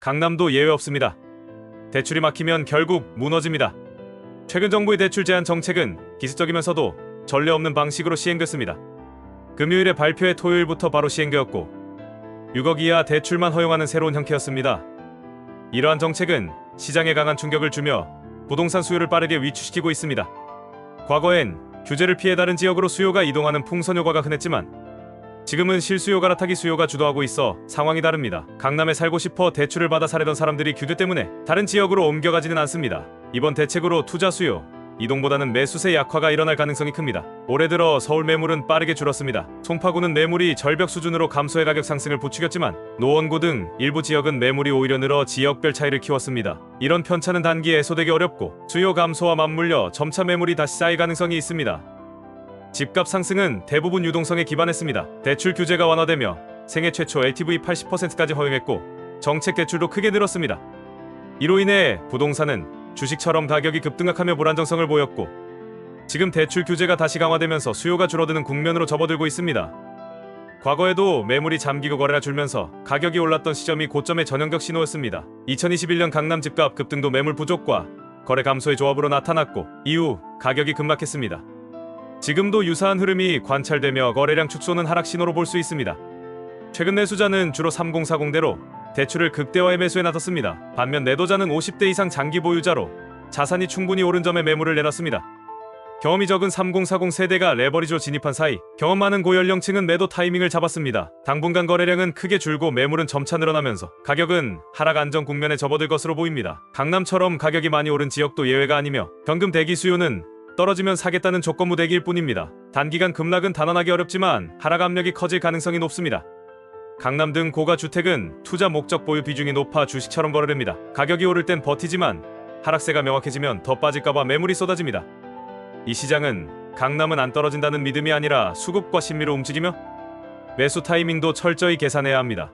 강남도 예외 없습니다. 대출이 막히면 결국 무너집니다. 최근 정부의 대출 제한 정책은 기습적이면서도 전례 없는 방식으로 시행됐습니다. 금요일에 발표해 토요일부터 바로 시행되었고 6억 이하 대출만 허용하는 새로운 형태였습니다. 이러한 정책은 시장에 강한 충격을 주며 부동산 수요를 빠르게 위축시키고 있습니다. 과거엔 규제를 피해 다른 지역으로 수요가 이동하는 풍선 효과가 흔했지만 지금은 실수요 갈아타기 수요가 주도하고 있어 상황이 다릅니다. 강남에 살고 싶어 대출을 받아 살던 사람들이 규제 때문에 다른 지역으로 옮겨가지는 않습니다. 이번 대책으로 투자 수요, 이동보다는 매수세 약화가 일어날 가능성이 큽니다. 올해 들어 서울 매물은 빠르게 줄었습니다. 송파구는 매물이 절벽 수준으로 감소해 가격 상승을 부추겼지만 노원구 등 일부 지역은 매물이 오히려 늘어 지역별 차이를 키웠습니다. 이런 편차는 단기에 해소되기 어렵고 수요 감소와 맞물려 점차 매물이 다시 쌓일 가능성이 있습니다. 집값 상승은 대부분 유동성에 기반했습니다. 대출 규제가 완화되며 생애 최초 LTV 80%까지 허용했고 정책 대출도 크게 늘었습니다. 이로 인해 부동산은 주식처럼 가격이 급등락하며 불안정성을 보였고 지금 대출 규제가 다시 강화되면서 수요가 줄어드는 국면으로 접어들고 있습니다. 과거에도 매물이 잠기고 거래가 줄면서 가격이 올랐던 시점이 고점의 전형적 신호였습니다. 2021년 강남 집값 급등도 매물 부족과 거래 감소의 조합으로 나타났고 이후 가격이 급락했습니다. 지금도 유사한 흐름이 관찰되며 거래량 축소는 하락 신호로 볼 수 있습니다. 최근 매수자는 주로 3040대로 대출을 극대화해 매수에 나섰습니다. 반면 내도자는 50대 이상 장기 보유자로 자산이 충분히 오른 점에 매물을 내놨습니다. 경험이 적은 3040 세대가 레버리지로 진입한 사이 경험 많은 고연령층은 매도 타이밍을 잡았습니다. 당분간 거래량은 크게 줄고 매물은 점차 늘어나면서 가격은 하락 안정 국면에 접어들 것으로 보입니다. 강남처럼 가격이 많이 오른 지역도 예외가 아니며 현금 대기 수요는 떨어지면 사겠다는 조건부 대기일 뿐입니다. 단기간 급락은 단언하기 어렵지만 하락 압력이 커질 가능성이 높습니다. 강남 등 고가 주택은 투자 목적 보유 비중이 높아 주식처럼 거래됩니다. 가격이 오를 땐 버티지만 하락세가 명확해지면 더 빠질까봐 매물이 쏟아집니다. 이 시장은 강남은 안 떨어진다는 믿음이 아니라 수급과 심리로 움직이며 매수 타이밍도 철저히 계산해야 합니다.